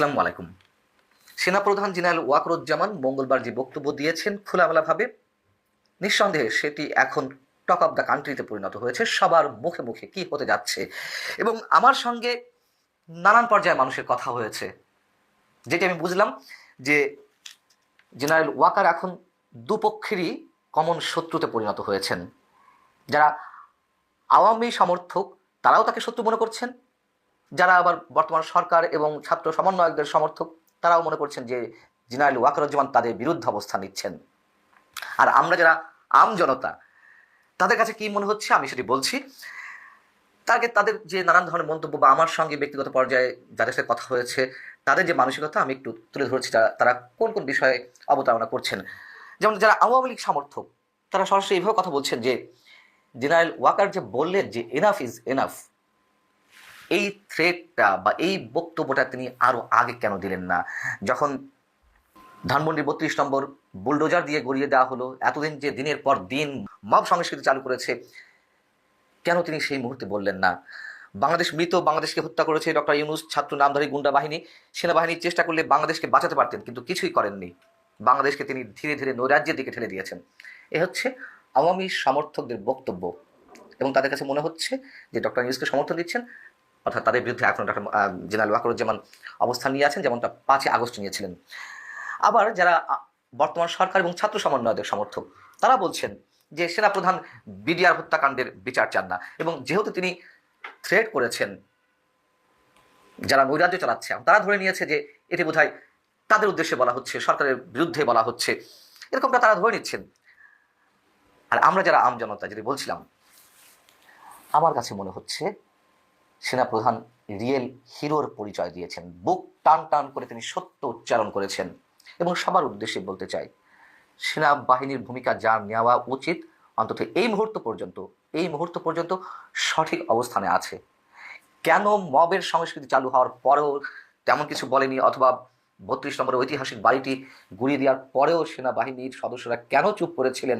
আসসালামু আলাইকুম। সেনাপ্রধান জেনারেল ওয়াকরুজ্জামান মঙ্গলবার যে বক্তব্য দিয়েছেন খোলামেলাভাবে, নিঃসন্দেহে সেটি এখন টক অফ দ্য কান্ট্রিতে পরিণত হয়েছে। সবার মুখে মুখে কি হতে যাচ্ছে? এবং আমার সঙ্গে নানান পর্যায়ে মানুষের কথা হয়েছে। যেটি আমি বুঝলাম যে জেনারেল ওয়াকার এখন দুপক্ষেরই কমন শত্রুতে পরিণত হয়েছেন। যারা আওয়ামী সমর্থক, তারাও তাকে শত্রু মনে করছেন। যারা আবার বর্তমান সরকার এবং ছাত্র সমন্বয়কদের সমর্থক, তারাও মনে করছেন যে জেনারেল ওয়াকারুজ্জামান তাদের বিরুদ্ধে অবস্থান নিচ্ছেন। আর আমরা যারা আম জনতা, তাদের কাছে কি মনে হচ্ছে আমি সেটি বলছি। তাকে তাদের যে নানান ধরনের মন্তব্য বা আমার সঙ্গে ব্যক্তিগত পর্যায়ে যাদের সাথে কথা হয়েছে, তাদের যে মানসিকতা আমি একটু তুলে ধরছি, তারা- তারা কোন কোন বিষয়ে অবতারণা করছেন? যেমন যারা আওয়ামী লীগ সমর্থক, তারা সরাসরি এভাবে কথা বলছেন যে জেনারেল ওয়াকার যে বললেন যে এনাফ ইজ এনাফ এই থ্রেটটা বা এই বক্তব্যটা তিনি আরও আগে কেন দিলেন না? যখন ধানমন্ডি বত্রিশ নম্বর বুলডোজার দিয়ে গড়িয়ে দেওয়া হলো, এতদিন যে দিনের পর দিন মব সংস্কৃতি চালু করেছে, কেন তিনি সেই মুহূর্তে বললেন না? বাংলাদেশ মৃত, বাংলাদেশকে হত্যা করেছে ডক্টর ইউনুস, ছাত্র নামধারী গুন্ডা বাহিনী, সেনাবাহিনীর চেষ্টা করলে বাংলাদেশকে বাঁচাতে পারতেন, কিন্তু কিছুই করেননি। বাংলাদেশকে তিনি ধীরে ধীরে নৈরাজ্যের দিকে ঠেলে দিয়েছেন। এ হচ্ছে আওয়ামী সমর্থকদের বক্তব্য এবং তাদের কাছে মনে হচ্ছে যে ডক্টর ইউনুসকে সমর্থন দিচ্ছেন অর্থাৎ তাদের বিরুদ্ধে এখন ডক্টর জেনারেল ওয়াকরুজ্জামান অবস্থান নিয়ে আছেন যেমনটা পাঁচই আগস্ট নিয়েছিলেন। আবার যারা বর্তমান সরকার এবং ছাত্র সমন্বয়দের সমর্থক, তারা বলছেন যে সেনাপ্রধান বিডিআর হত্যাকাণ্ডের বিচার চান না এবং যেহেতু তিনি থ্রেট করেছেন যারা নৈরাজ্য চালাচ্ছে, তারা ধরে নিয়েছে যে এটি বোধহয় তাদের উদ্দেশ্যে বলা হচ্ছে, সরকারের বিরুদ্ধে বলা হচ্ছে, এরকমটা তারা ধরে নিচ্ছেন। আর আমরা যারা আম জনতা যদি বলছিলাম, আমার কাছে মনে হচ্ছে সেনাপ্রধান রিয়েল হিরোর পরিচয় দিয়েছেন। বুক টান টান করে তিনি সত্য উচ্চারণ করেছেন। এবং সবার উদ্দেশ্যে বলতে চাই, সেনাবাহিনীর ভূমিকা যা নেওয়া উচিত, অন্তত এই মুহূর্ত পর্যন্ত, এই মুহূর্ত পর্যন্ত সঠিক অবস্থানে আছে। কেন মবের সংস্কৃতি চালু হওয়ার পরেও তেমন কিছু বলেনি, অথবা বত্রিশ নম্বর ঐতিহাসিক বাড়িটি গুড়িয়ে দেওয়ার পরেও সেনাবাহিনীর সদস্যরা কেন চুপ করেছিলেন?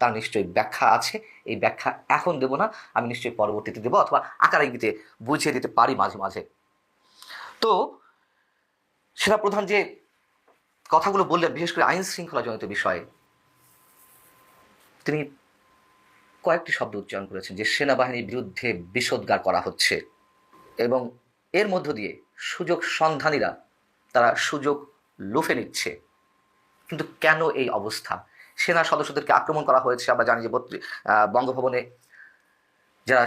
তার নিশ্চয়ই ব্যাখ্যা আছে। এই ব্যাখ্যা এখন দেব না, আমি নিশ্চয়ই পরবর্তীতে দেবো অথবা আকার ইঙ্গিতে বুঝিয়ে দিতে পারি মাঝে মাঝে। তো সেনাপ্রধান যে কথাগুলো বললেন, বিশেষ করে আইন শৃঙ্খলাজনিত বিষয়ে, তিনি কয়েকটি শব্দ উচ্চারণ করেছেন যে সেনাবাহিনীর বিরুদ্ধে বিষোদ্গার করা হচ্ছে এবং এর মধ্য দিয়ে সুযোগ সন্ধানীরা তারা সুযোগ লুফে নিচ্ছে। কিন্তু কেন এই অবস্থা? সেনা সদস্যদেরকে আক্রমণ করা হয়েছে। আমরা জানি যে বঙ্গভবনে যারা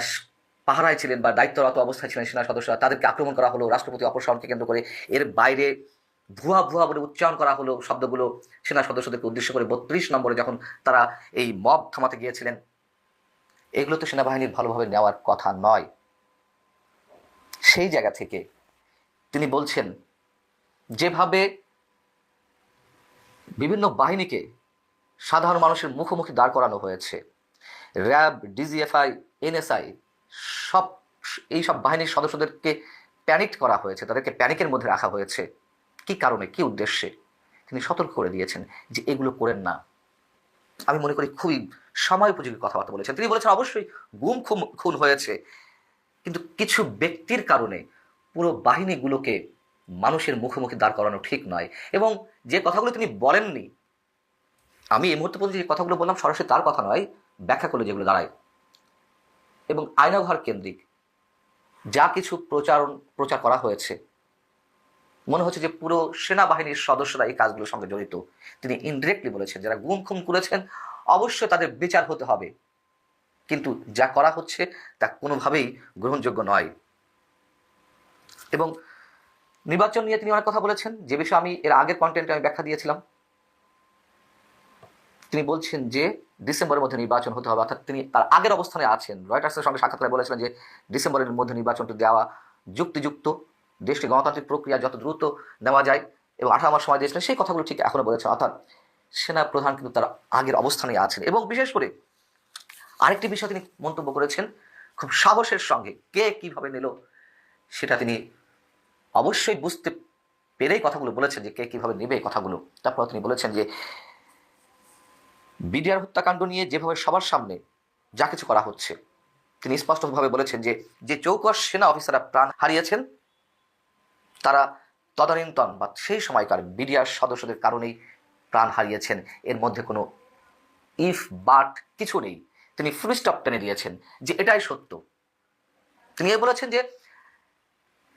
পাহারায় ছিলেন বা দায়িত্বরত অবস্থায় ছিলেন সেনা সদস্যরা, তাদেরকে আক্রমণ করা হলো, রাষ্ট্রপতি অপসারণকে কেন্দ্র করে। এর বাইরে ভুয়া ভুয়া বলে উচ্চারণ করা হলো শব্দগুলো সেনা সদস্যদেরকে উদ্দেশ্য করে। বত্রিশ নম্বরে যখন তারা এই মব থামাতে গিয়েছিলেন, এগুলো তো সেনাবাহিনীর ভালোভাবে নেওয়ার কথা নয়। সেই জায়গা থেকে তিনি বলছেন, যেভাবে বিভিন্ন বাহিনীকে সাধারণ মানুষের মুখোমুখি দাঁড় করানো হয়েছে। র্যাব, ডিজিএফআই, এনএসআই সব, এই সব বাহিনীর সদস্যদেরকে প্যানিক করা হয়েছে, তাদেরকে প্যানিকের মধ্যে রাখা হয়েছে। কি কারণে, কি উদ্দেশ্যে? তিনি সতর্ক করে দিয়েছেন যে এগুলো করেন না। আমি মনে করি খুবই সময় উপযোগী কথাবার্তা বলেছেন। তিনি বলেছেন, অবশ্যই গুম খুম, খুন হয়েছে। কিন্তু কিছু ব্যক্তির কারণে পুরো বাহিনীগুলোকে মানুষের মুখোমুখি দাঁড় করানো ঠিক নয়। এবং যে কথাগুলো তিনি বলেননি আমি এই মুহূর্তে পর্যন্ত যে কথাগুলো বললাম সরাসরি তার কথা নয়, ব্যাখ্যা করলে যেগুলো দাঁড়ায়। এবং আয়নাঘর কেন্দ্রিক যা কিছু প্রচারণ প্রচার করা হয়েছে, মনে হচ্ছে যে পুরো সেনাবাহিনীর সদস্যরা এই কাজগুলোর সঙ্গে জড়িত। তিনি ইনডিরেক্টলি বলেছেন, যারা গুম খুম করেছেন, অবশ্যই তাদের বিচার হতে হবে। কিন্তু যা করা হচ্ছে তা কোনোভাবেই গ্রহণযোগ্য নয়। এবং নির্বাচন নিয়ে তিনি অনেক কথা বলেছেন। যে বিষয়ে আমি এর আগের কন্টেন্টে আমি ব্যাখ্যা দিয়েছিলাম। তিনি বলছেন যে ডিসেম্বরের মধ্যে নির্বাচন হতে হবে, অর্থাৎ তিনি তার আগের অবস্থানে আছেন। রয়টার্সের সঙ্গে সাক্ষাৎকারে বলেছিলেন যে ডিসেম্বরের মধ্যে নির্বাচনটি দেওয়া যুক্তিযুক্ত দেশটি গণতান্ত্রিক প্রক্রিয়া যত দ্রুত নেওয়া যায় এবং আঠারো মাস সময় দিয়েছিলেন, সেই কথাগুলো ঠিক এখনও বলেছেন, অর্থাৎ সেনা প্রধান কিন্তু তার আগের অবস্থানে আছেন। এবং বিশেষ করে আরেকটি বিষয় তিনি মন্তব্য করেছেন, খুব সাহসের সঙ্গে কে কীভাবে নিল সেটা তিনি অবশ্যই বুঝতে পেরেই কথাগুলো বলেছেন যে কে কীভাবে নেবে কথাগুলো। তারপর তিনি বলেছেন যে বিডিআর হত্যাকাণ্ড নিয়ে যেভাবে সবার সামনে যা কিছু করা হচ্ছে, তিনি স্পষ্টভাবে বলেছেন যে যে চৌকস সেনা অফিসাররা প্রাণ হারিয়েছেন, তারা তদানীন্তন বা সেই সময়কার বিডিআর সদস্যদের কারণেই প্রাণ হারিয়েছেন। এর মধ্যে কোনো ইফ বাট কিছু নেই। তিনি ফুল স্টপ টেনে দিয়েছেন যে এটাই সত্য। তিনি এ বলেছেন যে,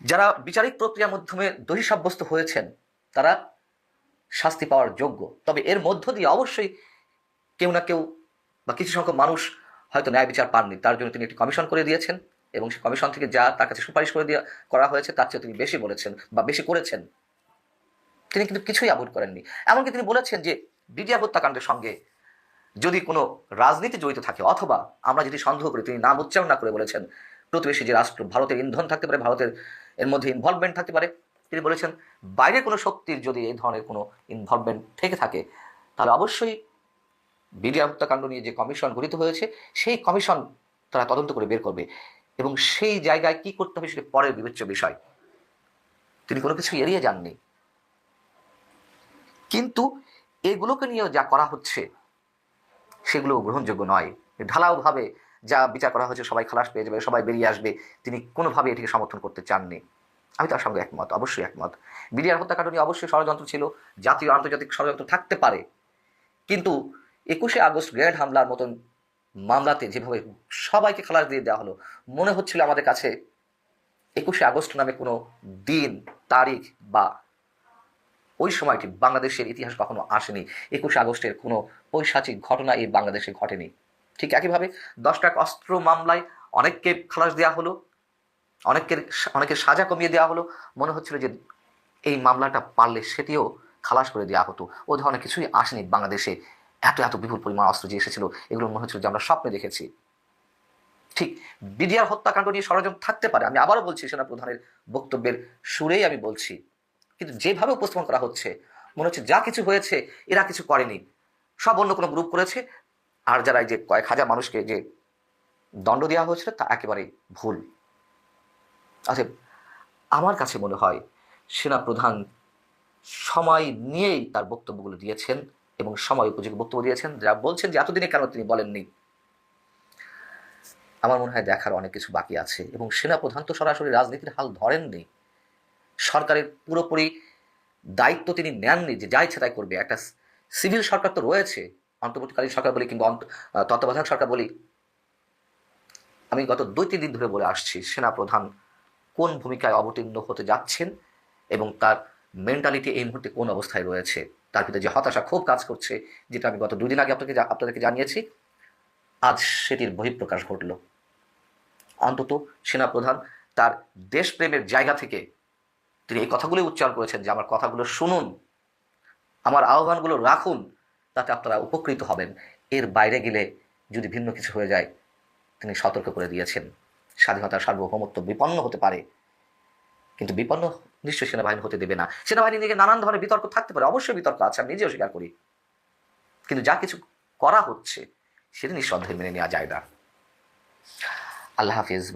যারা বিচারিক প্রক্রিয়ার মাধ্যমে দোষী সাব্যস্ত হয়েছেন, তারা শাস্তি পাওয়ার যোগ্য। তবে এর মধ্য দিয়ে অবশ্যই কেউ না কেউ বা কিছু সংখ্যক মানুষ হয়তো ন্যায় বিচার পাননি। তার জন্য তিনি একটি কমিশন করে দিয়েছেন এবং সেই কমিশন থেকে যা তার কাছে সুপারিশ করে দেওয়া করা হয়েছে তার চেয়ে তিনি বেশি বলেছেন বা বেশি করেছেন। তিনি কিন্তু কিছুই অ্যাভয়েড করেননি। এমনকি তিনি বলেছেন যে বিডিআর হত্যাকাণ্ডের সঙ্গে যদি কোনো রাজনীতি জড়িত থাকে অথবা আমরা যদি সন্দেহ করি, তিনি নাম উচ্চারণ না করে বলেছেন, প্রতিবেশী যে রাষ্ট্র, ভারতের ইন্ধন থাকতে পারে, ভারতের এর মধ্যে ইনভলভমেন্ট থাকতে পারে, তিনি বলেছেন বাইরের কোনো শক্তির যদি এই ধরনের কোনো ইনভলভমেন্ট থেকে থাকে, তাহলে অবশ্যই বিডিআর হত্যাকাণ্ড নিয়ে যে কমিশন গঠিত হয়েছে, সেই কমিশন তারা তদন্ত করে বের করবে। এবং সেই জায়গায় কি করতে হবে সেটা পরের বিবেচ্য বিষয়। তিনি কোনো কিছু এড়িয়ে যাননি। কিন্তু এগুলোকে নিয়েও যা করা হচ্ছে, সেগুলো গ্রহণযোগ্য নয়। ঢালাওভাবে যা বিচার করা হয়েছে, সবাই খালাস পেয়ে যাবে, সবাই বেরিয়ে আসবে, তিনি কোনোভাবে এটিকে সমর্থন করতে চাননি। আমি তার সঙ্গে একমত, অবশ্যই একমত। বিডিআর হত্যাকাণ্ড নিয়ে অবশ্যই ষড়যন্ত্র ছিল, জাতীয় আন্তর্জাতিক ষড়যন্ত্র থাকতে পারে। কিন্তু একুশে আগস্ট গ্রেনেড হামলার মতন মামলাতে যেভাবে সবাইকে খালাস দিয়ে দেওয়া হলো, মনে হচ্ছিল আমাদের কাছে একুশে আগস্ট নামে কোনো দিন, তারিখ বা ওই সময়টি বাংলাদেশের ইতিহাস কখনো আসেনি। একুশে আগস্টের কোনো পৈশাচিক ঘটনা এই বাংলাদেশে ঘটেনি। ঠিক একইভাবে দশটা অস্ত্র মামলায় অনেককে খালাস দেওয়া হলো অনেকের অনেকের সাজা কমিয়ে দেওয়া হলো। মনে হচ্ছিল যে এই মামলাটা পারলে সেটিও খালাস করে দেওয়া হতো। ও ধরনের কিছুই আসেনি বাংলাদেশে। এত এত বিপুল পরিমাণ অস্ত্র যে এসেছিল, এগুলো মনে হচ্ছিল যে আমরা স্বপ্নে দেখেছি। ঠিক, বিডিআর হত্যাকাণ্ড নিয়ে ষড়যন্ত্র থাকতে পারে, আমি আবারও বলছি সেনা প্রধানের বক্তব্যের সুরেই আমি বলছি। কিন্তু যেভাবে উপস্থাপন করা হচ্ছে, মনে হচ্ছে যা কিছু হয়েছে, এরা কিছু করেনি। সব অন্য কোনো গ্রুপ করেছে, আর যারা এই যে কয়েক হাজার মানুষকে যে দণ্ড দেওয়া হয়েছিল, তা একেবারে ভুল। আচ্ছা আমার কাছে মনে হয় সেনা প্রধান সময় নিয়েই তার বক্তব্যগুলো দিয়েছেন। এবং সময় উপযোগী বক্তব্য দিয়েছেন, যা বলছেন যে এতদিনে কেন তিনি বলেননি। আমার মনে হয় দেখার অনেক কিছু বাকি আছে এবং সেনা প্রধান তো সরাসরি রাজনীতির হাল ধরেননি। সরকারের পুরোপুরি দায়িত্ব তিনি নেননি যে যা ইচ্ছে তাই করবে। একটা সিভিল সরকার তো রয়েছে, অন্তর্বর্তীকালীন সরকার বলি কিংবা তত্ত্বাবধায়ক সরকার বলি। আমি গত দুই, তিন দিন ধরে বলে আসছি সেনা প্রধান কোন ভূমিকায় অবতীর্ণ হতে যাচ্ছেন এবং তার মেন্টালিটি এই মুহূর্তে কোন অবস্থায় রয়েছে? তার ভিতরে যে হতাশা খুব কাজ করছে, যেটা আমি গত দুদিন আগে আপনাকে আপনাদেরকে জানিয়েছি, আজ সেটির বহিঃপ্রকাশ ঘটল। অন্তত সেনাপ্রধান তার দেশপ্রেমের জায়গা থেকে তিনি এই কথাগুলো উচ্চারণ করেছেন যে, আমার কথাগুলো শুনুন, আমার আহ্বানগুলো রাখুন, তাতে আপনারা উপকৃত হবেন। এর বাইরে গেলে যদি ভিন্ন কিছু হয়ে যায়, তিনি সতর্ক করে দিয়েছেন। স্বাধীনতার সার্বভৌমত্ব বিপন্ন হতে পারে, কিন্তু বিপন্ন নিশ্চয়ই সেনাবাহিনী হতে দেবে না। সেনাবাহিনী নিয়ে নানান ধরনের বিতর্ক থাকতে পারে, অবশ্যই বিতর্ক আছে, আমি নিজেও স্বীকার করি। কিন্তু যা কিছু করা হচ্ছে, সেটা নিঃসন্দেহে মেনে নেওয়া যায় না। আল্লাহ হাফিজ